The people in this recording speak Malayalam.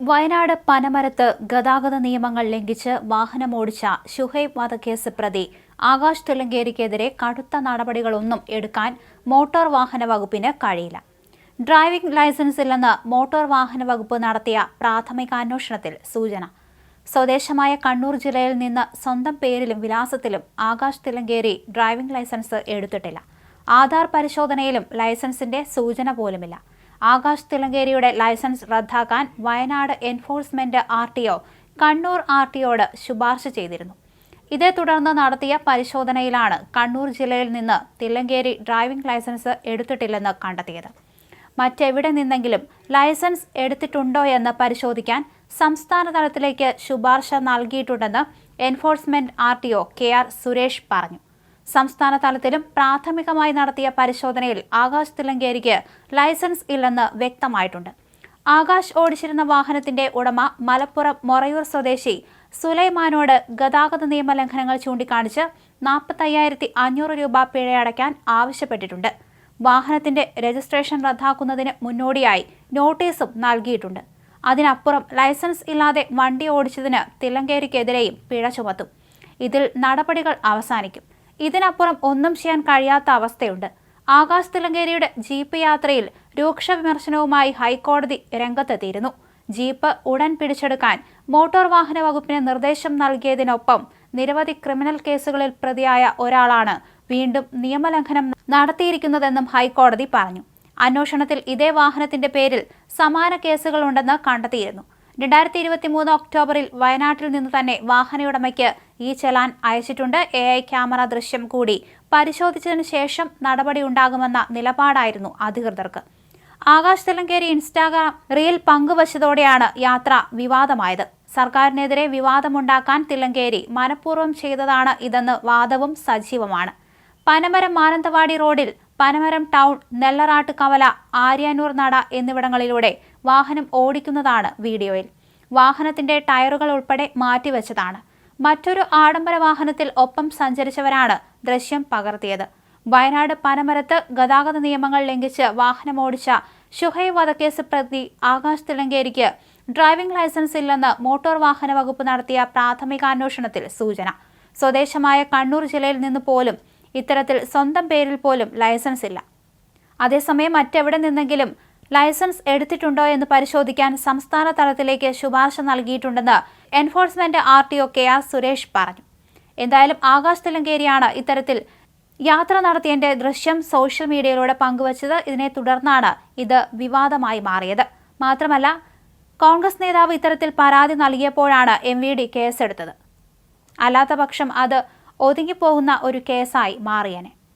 വയനാട് പനമരത്ത് ഗതാഗത നിയമങ്ങൾ ലംഘിച്ച് വാഹനമോടിച്ച ഷുഹൈബ് വധക്കേസ് പ്രതി ആകാശ് തുലങ്കേരിക്കെതിരെ കടുത്ത നടപടികളൊന്നും എടുക്കാൻ മോട്ടോർ വാഹന വകുപ്പിന് കഴിയില്ല. ഡ്രൈവിംഗ് ലൈസൻസ് ഇല്ലെന്ന് മോട്ടോർ വാഹന വകുപ്പ് നടത്തിയ പ്രാഥമിക അന്വേഷണത്തിൽ സൂചന. സ്വദേശമായ കണ്ണൂർ ജില്ലയിൽ നിന്ന് സ്വന്തം പേരിലും വിലാസത്തിലും ആകാശ് തിലങ്കേരി ഡ്രൈവിംഗ് ലൈസൻസ് എടുത്തിട്ടില്ല. ആധാർ പരിശോധനയിലും ലൈസൻസിന്റെ സൂചന പോലുമില്ല. ആകാശ് തിലങ്കേരിയുടെ ലൈസൻസ് റദ്ദാക്കാൻ Wayanad enforcement R T O Kannur R T ഒയോട് ശുപാർശ ചെയ്തിരുന്നു. ഇതേ തുടർന്ന് നടത്തിയ പരിശോധനയിലാണ് കണ്ണൂർ ജില്ലയിൽ നിന്ന് തില്ലങ്കേരി ഡ്രൈവിംഗ് ലൈസൻസ് എടുത്തിട്ടില്ലെന്ന് കണ്ടെത്തിയത്. മറ്റെവിടെ നിന്നെങ്കിലും ലൈസൻസ് എടുത്തിട്ടുണ്ടോ എന്ന് പരിശോധിക്കാൻ സംസ്ഥാന തലത്തിലേക്ക് ശുപാർശ നൽകിയിട്ടുണ്ടെന്ന് enforcement R T O K R Suresh പറഞ്ഞു. സംസ്ഥാന തലത്തിലും പ്രാഥമികമായി നടത്തിയ പരിശോധനയിൽ ആകാശ് തിലങ്കേരിക്ക് ലൈസൻസ് ഇല്ലെന്ന് വ്യക്തമായിട്ടുണ്ട്. ആകാശ് ഓടിച്ചിരുന്ന വാഹനത്തിന്റെ ഉടമ മലപ്പുറം മൊറയൂർ സ്വദേശി സുലൈമാനോട് ഗതാഗത നിയമലംഘനങ്ങൾ ചൂണ്ടിക്കാണിച്ച് നാൽപ്പത്തയ്യായിരത്തി അഞ്ഞൂറ് രൂപ പിഴയടയ്ക്കാൻ ആവശ്യപ്പെട്ടിട്ടുണ്ട്. വാഹനത്തിന്റെ രജിസ്ട്രേഷൻ റദ്ദാക്കുന്നതിന് മുന്നോടിയായി നോട്ടീസും നൽകിയിട്ടുണ്ട്. അതിനപ്പുറം ലൈസൻസ് ഇല്ലാതെ വണ്ടി ഓടിച്ചതിന് തിലങ്കേരിക്കെതിരെയും പിഴ ചുമത്തും. ഇതിൽ നടപടികൾ അവസാനിക്കും. ഇതിനപ്പുറം ഒന്നും ചെയ്യാൻ കഴിയാത്ത അവസ്ഥയുണ്ട്. ആകാശ് തിലങ്കേരിയുടെ ജീപ്പ് യാത്രയിൽ രൂക്ഷ വിമർശനവുമായി ഹൈക്കോടതി രംഗത്തെത്തിയിരുന്നു. ജീപ്പ് ഉടൻ പിടിച്ചെടുക്കാൻ മോട്ടോർ വാഹന വകുപ്പിന് നിർദ്ദേശം നൽകിയതിനൊപ്പം നിരവധി ക്രിമിനൽ കേസുകളിൽ പ്രതിയായ ഒരാളാണ് വീണ്ടും നിയമലംഘനം നടത്തിയിരിക്കുന്നതെന്നും ഹൈക്കോടതി പറഞ്ഞു. അന്വേഷണത്തിൽ ഇതേ വാഹനത്തിന്റെ പേരിൽ സമാന കേസുകളുണ്ടെന്ന് കണ്ടെത്തിയിരുന്നു. രണ്ടായിരത്തി ഇരുപത്തി മൂന്ന് ഒക്ടോബറിൽ വയനാട്ടിൽ നിന്ന് തന്നെ വാഹനയുടമയ്ക്ക് ഈ ചലാൻ അയച്ചിട്ടുണ്ട്. എ ഐ ക്യാമറ ദൃശ്യം കൂടി പരിശോധിച്ചതിനു ശേഷം നടപടി ഉണ്ടാകുമെന്ന നിലപാടായിരുന്നു അധികൃതർക്ക്. ആകാശ് തെലങ്കേരി ഇൻസ്റ്റാഗ്രാം റീൽ പങ്കുവച്ചതോടെയാണ് യാത്ര വിവാദമായത്. സർക്കാരിനെതിരെ വിവാദമുണ്ടാക്കാൻ തിലങ്കേരി മനഃപൂർവം ചെയ്തതാണ് ഇതെന്ന് വാദവും സജീവമാണ്. പനമരം മാനന്തവാടി റോഡിൽ പനമരം ടൗൺ നെല്ലറാട്ട് കവല ആര്യാനൂർ നട എന്നിവിടങ്ങളിലൂടെ വാഹനം ഓടിക്കുന്നതാണ് വീഡിയോയിൽ. വാഹനത്തിന്റെ ടയറുകൾ ഉൾപ്പെടെ മാറ്റിവെച്ചതാണ്. മറ്റൊരു ആഡംബര വാഹനത്തിൽ ഒപ്പം സഞ്ചരിച്ചവരാണ് ദൃശ്യം പകർത്തിയത്. വയനാട് പനമരത്ത് ഗതാഗത നിയമങ്ങൾ ലംഘിച്ച് വാഹനമോടിച്ച ഷുഹൈ വധക്കേസ് പ്രതി ആകാശ് തിലങ്കേരിക്ക് ഡ്രൈവിംഗ് ലൈസൻസ് ഇല്ലെന്ന് മോട്ടോർ വാഹന വകുപ്പ് നടത്തിയ പ്രാഥമിക അന്വേഷണത്തിൽ സൂചന. സ്വദേശമായ കണ്ണൂർ ജില്ലയിൽ നിന്ന് പോലും ഇത്തരത്തിൽ സ്വന്തം പേരിൽ പോലും ലൈസൻസ് ഇല്ല. അതേസമയം മറ്റെവിടെ നിന്നെങ്കിലും ലൈസൻസ് എടുത്തിട്ടുണ്ടോ എന്ന് പരിശോധിക്കാൻ സംസ്ഥാന തലത്തിലേക്ക് ശുപാർശ നൽകിയിട്ടുണ്ടെന്ന് enforcement R T O K R Suresh പറഞ്ഞു. എന്തായാലും ആകാശ് തെലങ്കേരിയാണ് ഇത്തരത്തിൽ യാത്ര നടത്തിയതിന്റെ ദൃശ്യം സോഷ്യൽ മീഡിയയിലൂടെ പങ്കുവച്ചത്. ഇതിനെ തുടർന്നാണ് ഇത് വിവാദമായി മാറിയത്. മാത്രമല്ല കോൺഗ്രസ് നേതാവ് ഇത്തരത്തിൽ പരാതി നൽകിയപ്പോഴാണ് എം വി ഡി കേസെടുത്തത്. അല്ലാത്തപക്ഷം അത് ഒതുങ്ങിപ്പോകുന്ന ഒരു കേസായി മാറിയനെ.